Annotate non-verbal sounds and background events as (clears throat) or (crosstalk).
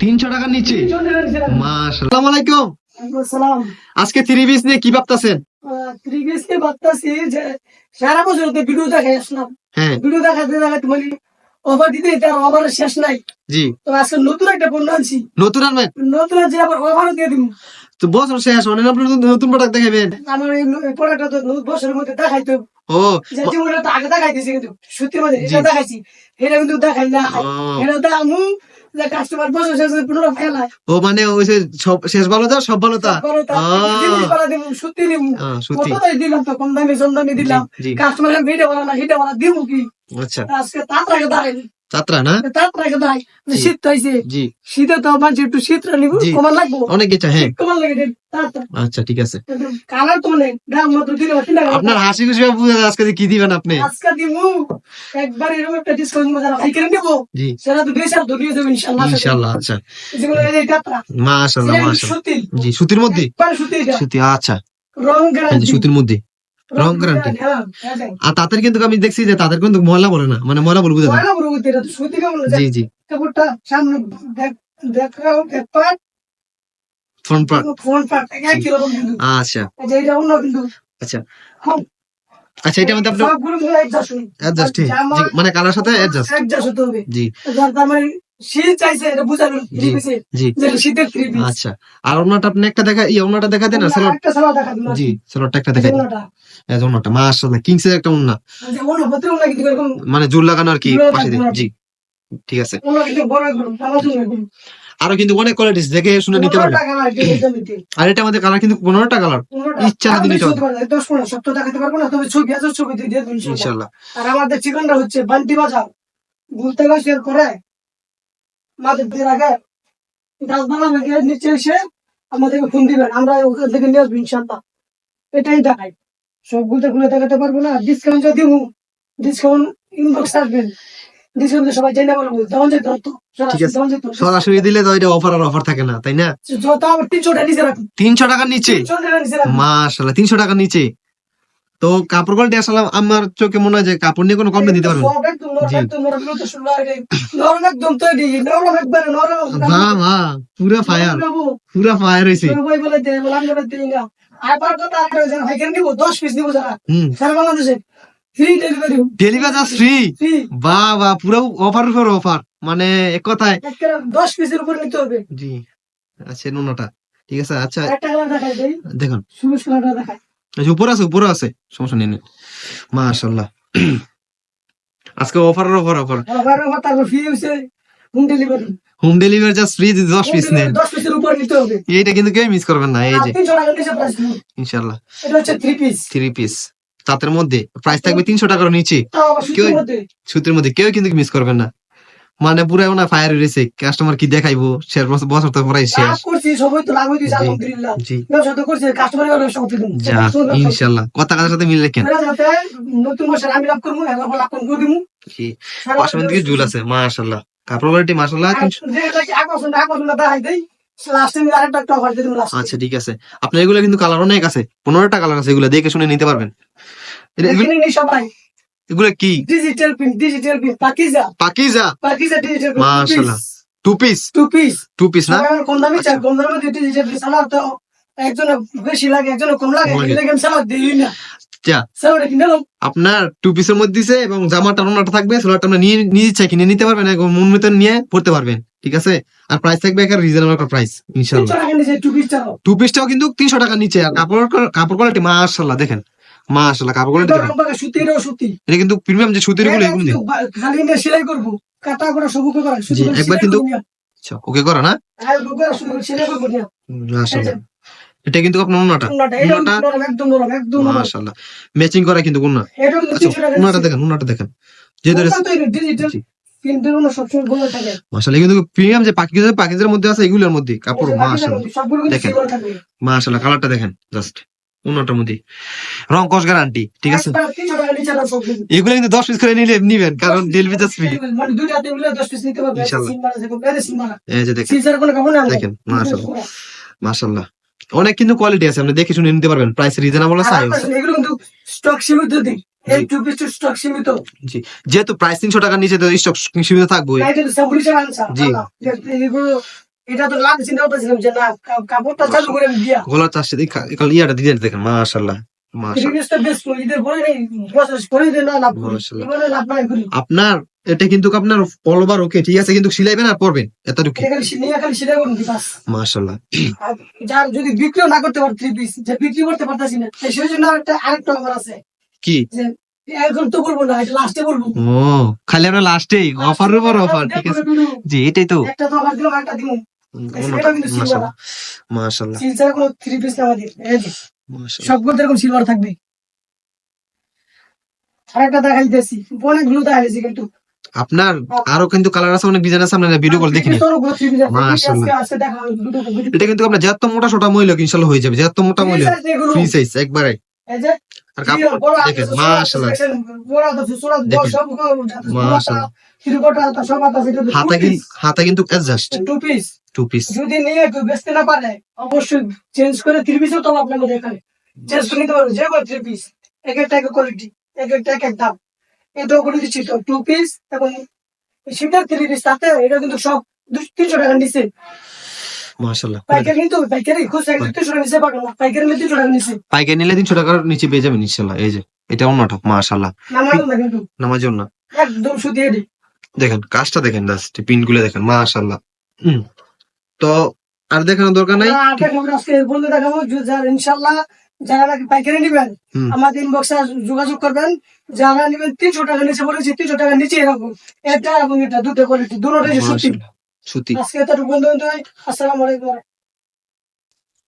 তিনশো টাকার নিচে আসসালামু। আলাইকুম আজকে থ্রি পিস নিয়ে কি ভাবতেছেন? ভাবতাছি যে সারা বছর তো ভিডিও দেখাই আসলাম। হ্যাঁ। ভিডিও দেখাতে দেখাতে মানে অফার দিতে তার অফার শেষ নাই। জি। তো আজকে নতুন একটা পণ্য আনছি। নতুন আনবেন? নতুন আনছি আবার অফারও দিয়ে দিব তো বছর শেষ অনেক আপনি নতুন প্রোডাক্ট দেখাবেন আমার এই প্রোডাক্টটা তো বছরের মধ্যে দেখাইতে। ও যে আগে দেখাইতেছি কিন্তু সত্যির মধ্যে এটা দেখাইছি। এটা কিন্তু দেখাই না। এটা তো কাস্টমার বছর শেষে ফেলায় ও মানে ওই সব- শেষ ভালো যা সব ভালো তা? তা, সত্যি দিলাম তো, কম দামে, দামে দিলাম। কাস্টমার ভিডিও হিটে বানা, দিবো কি? আচ্ছা। আজকে তাড়াতাড়ি দাঁড়াই, যাত্রা না? তাড়াতাড়ি দাঁড়াই। যে জি। শীত জি। শীতে তো মানুষ একটু নিবো, জি। কমান লাগবো। অনেক কিছু হ্যাঁ। শীত কমান লাগে, আচ্ছা ঠিক আছে। কালার তো অনেক, দাম মাত্র আপনার হাসি খুশি যায় আজকে কি দিবেন আপনি? আজকে দিবো, একবার এরকম একটা ডিসকাউন্ট নিবো, জি। সেটা তো বেশি আর ধরিয়ে দেবো ইনশাল্লাহ। ইনশাআল্লাহ আচ্ছা। যেগুলো এই যাত্রা, মাশাআল্লাহ মাশাআল্লাহ জি সুতির মধ্যে? সুতি আচ্ছা। রং গ্যারান্টি। সুতির মধ্যে। রং গ্যারান্টি হ্যাঁ, হ্যাঁ, হ্যাঁ। আর তাদের কিন্তু আমি দেখছি যে তাদের কিন্তু ময়লা বলে না মানে ময়লা বলে বুঝে? জি জি। কাপড়টা সামনে দেখ পাট ফোন পাট আচ্ছা। এটা অন্য কিন্তু। আচ্ছা। খুব আচ্ছা এটা মধ্যে আপনি হয়। অ্যাডজাস্ট মানে কালার সাথে অ্যাডজাস্ট adjust হতে হবে। জি। তার মানে চাইছে এটা জি। শীতের আচ্ছা আর ওনাটা আপনি একটা দেখা এই ওনাটা দেখা দেন আর একটা দেখা দিল জি সালোয়ারটা একটা দেখা দেন। এই ওনাটা মাশাআল্লাহ কিংস এর একটা ওনা যে অন্য হতে ওনা কিন্তু এরকম মানে জুল লাগানো আর কি পাশে দিয়ে। জি ঠিক আছে। আরও কিন্তু অনেক কোয়ালিটিস দেখে শুনে নিতে নিতে। আর এটা আমাদের কালার কিন্তু পনেরোটা কালার ইচ্ছা না আমি দিলে দশ পনেরো সপ্তাহ দেখাতে পারব না তবে ছবি আছে ছবি দিয়ে। ইনশাআল্লাহ। আর আমাদের ঠিকানটা হচ্ছে বান্টি বাজার গুলতে গাছের পরে মাদের আগে গাছপালা ভেঙে নিচে এসে আমাদেরকে ফোন দিবেন। আমরা ওখান থেকে নিয়ে আসব ইনশাল্লাহ এটাই দেখাই। খুলে দেখাতে পারব না। ডিসকাউন্ট যদি ডিসকাউন্ট ইনবক্স আসবেন সবাই জেনে যেত সরাসরি দিলে তো এটা অফার আর অফার থাকে না তাই না? যত তিনশো টাকা নিচে রাখুন। তিনশো টাকার নিচে? তিনশো টাকার নিচে। তো কাপড় কোয়ালিটি আসলে আমার চোখে মনে হয় যে কাপড় নিয়ে কোনো কমপ্লেন দিতে পারবেন নরম। বাহ বাহ পুরা ফায়ার পুরা ফায়ার হয়েছে তোর বই বলে দে, বলে আমি বলে দিই না। আর বার কথা আরেকটা হয়েছে, ভাইকারি নিবো, 10 piece নিবো যারা। হুম সারা বাংলাদেশে। Free delivery, delivery charge free free। বাহ বাহ পুরো অফার উপর অফার মানে এক কথায় একেবারে 10 piece নিতে হবে। জি আচ্ছা নুনটা ঠিক আছে আচ্ছা দেখুন সবুজ। আচ্ছা, উপরে আছে উপরে আছে। সমস্যা নেই মাশাল্লাহ (clears throat) আজকে অফার অফার অফার তারপর হইছে, delivery। Home delivery just free দশ Home পিস নেন। 10 piece এর উপরে নিতে হবে। এইটা কিন্তু কেউ মিস করবেন না এই যে। 300 টাকা নিচে। ইনশাল্লাহ এটা হচ্ছে piece। থ্রি পিস তাদের মধ্যে প্রাইস থাকবে তিনশো টাকার নিচে। কেউ-। সুতির মধ্যে কেউ কিন্তু মিস করবেন না। মানে পুরো না ফায়ার হয়েছে কাস্টমার কি দেখাইবো? শেষ বছর তো প্রায় শেষ। করছি, সবাই তো লাভ হইতেছে, জি। আলহামদুলিল্লাহ। জি। ব্যবসা তো করছি, customer এর ব্যবসা করতে দিন। যা ইনশাল্লাহ। কথা কথার সাথে মিলে রেখেন নতুন বছর আমি লাভ করব, এখন লাভ করে দিবো। জি। পাঁচশো দিকে ঝুল আছে মাশাল্লাহ। কাপড় যেটা কি আকর্ষণ, দেখাই দেই। আচ্ছা ঠিক আছে। আপনার এগুলো কিন্তু কালার অনেক আছে। পনেরোটা কালার আছে এগুলো দেখে শুনে নিতে পারবেন। সবাই। এগুলো কি digital print, Pakiza, Pakiza Pakiza print, মাশাআল্লাহ। Two piece two piece। Two piece না কম দামি চাই, print, সালাদ তো বেশি লাগে, কম লাগে, লাগে। এই লেগে আমি সালাদ দিই না। কিনে নাও। আপনার টু পিসের মধ্যে দিছে এবং জামাটা ওনাটা থাকবে সোলারটা আপনি নিয়ে নিয়ে ইচ্ছা কিনে নিতে পারবেন এবং মন মতন নিয়ে পড়তে পারবেন ঠিক আছে আর প্রাইস থাকবে একটা রিজনেবল একটা প্রাইস টাকা টাও। টু পিসটাও কিন্তু তিনশো টাকার নিচে আর কাপড় কাপড় কোয়ালিটি মাশাল্লাহ দেখেন মাশাল্লাহ কাপড় কোয়ালিটি এটা দেখেন সুতিরও সুতি। এটা কিন্তু প্রিমিয়াম যে সুতিরগুলো এগুলো খালি এটা সেলাই করব। কাটা করে সব করা করে একবার কিন্তু- আচ্ছা ওকে করা না? আর উপরে শুধু সেলাই করব না। মাশাল্লাহ এটা কিন্তু আপনার ওনাটা উন্নাটা, উন্নাটা একদম নরম, একদম নরম। মাশাল্লাহ ম্যাচিং করা কিন্তু উন্না আচ্ছা 300 উন্নাটা দেখেন উন্নাটা দেখেন। উন্না তো এটা কিন্তু প্রিমিয়াম যে পাকিজের পাকিজের মধ্যে আছে এগুলোর মধ্যে কাপড় যে দেখেন। কালারটা দেখেন জাস্ট উন্নটার মধ্যে রং কস গ্যারান্টি ঠিক আছে? 300। এগুলো কিন্তু দশ পিস করে নিলে নিবেন কারণ ডেলিভারি চার্জ ফ্রি দুইটা টেবিলে 10 piece নিতে পারবে। ইনশাল্লাহ। সিল মারা আছে, কোনো বেড়ে সিল মারা। এই যে দেখেন। অনেক কিন্তু কোয়ালিটি আছে আপনি দেখে শুনে নিতে পারবেন। প্রাইস রিজনেবল আছে এগুলো কিন্তু stock সীমিত দিই। এই টু পিস স্টক সীমিত। জি। যেহেতু প্রাইস তিনশো টাকার নিচে তো স্টক সীমিত থাকব জি। এটা তো লাভ চিন্তা করতেছিলাম যে না কাপড়টা চালু করে দিয়া। গলার চাষে ইয়াটা দেখেন মাশাআল্লাহ। আপনার এটা কিন্তু আপনার ওভার ওকে ঠিক আছে কিন্তু সিলাইবেন আর পরবেন এতটুকু। মাশাল্লাহ যার যদি বিক্রিও না করতে পারে যে বিক্রি করতে পারতাছি না সেই জন্য একটা আরেকটা অফার আছে। কি? এখন তো বলব না এটা লাস্টে বলব। ও খালি আমরা লাস্টেই অফার উপর অফার ঠিক আছে। জি এটাই তো। একটা তো অফার দিলাম একটা দিলাম সেটাও কিন্তু সিলভার মাশাল্লাহ মাশাল্লাহ। সিলভার কোনো থ্রি পিস না আমাদের এই যে। সবগুলো এরকম সিলভার থাকবে। আরেকটা দেখাইতেছি অনেকগুলো দেখাইছি কিন্তু। আপনার আরও কিন্তু কালার আছে অনেক ডিজাইন আছে আপনার ভিডিও কল দেখিনি এটা কিন্তু আপনার যত মোটা সোটা মহিলা ইনশাল্লাহ হয়ে যাবে যত মোটা মহিলা ফ্রি সাইজ একবারে। আর কাপড় দেখেন মাশাআল্লাহ। হাতা, কিন্তু হাতা কিন্তু অ্যাডজাস্ট। টু পিস যদি নিয়ে কেউ বেচতে না পারে অবশ্যই চেঞ্জ করে থ্রি পিসও তো আপনার মধ্যে চেঞ্জ করে নিতে পারবে যে কোনো থ্রি পিস এক একটা এক কোয়ালিটি এক একটা এক এক দাম। এটাও করে দিচ্ছি তো টু পিস এবং সেটার থ্রি পিস তাতে এটা কিন্তু সব দুশো তিনশো টাকা নিচ্ছে। মাশাল্লাহ পাইকারি নিতে পাইকারি। খুচরা কিন্তু তিনশো নিচে পাবেন পাইকারি নিলে তিনশো টাকা পাইকারি নিলে তিনশো টাকার নিচে পেয়ে যাবেন ইনশাল্লাহ এই যে এটা অন্যটা মাশাল্লাহ নামানো না কিন্তু। নামার জন্য একদম শুধু এডি দেখেন কাজটা দেখেন জাস্ট পিনগুলো দেখেন মাশাল্লাহ তো আর দেখানোর দরকার নাই? আজকে দেখাবো। যারা ইনশাল্লাহ যারা নাকি পাইকারি নিবেন হুম। আমাদের ইনবক্সে যোগাযোগ করবেন। যারা নিবেন তিনশো টাকা নিচে বলেছি তিনশো টাকা নিচে এরকম। এটা এবং এটা দুটো কোয়ালিটি দুটোটাই সত্যি। সুতি আজকে তো পর্যন্ত আসসালামু আলাইকুম।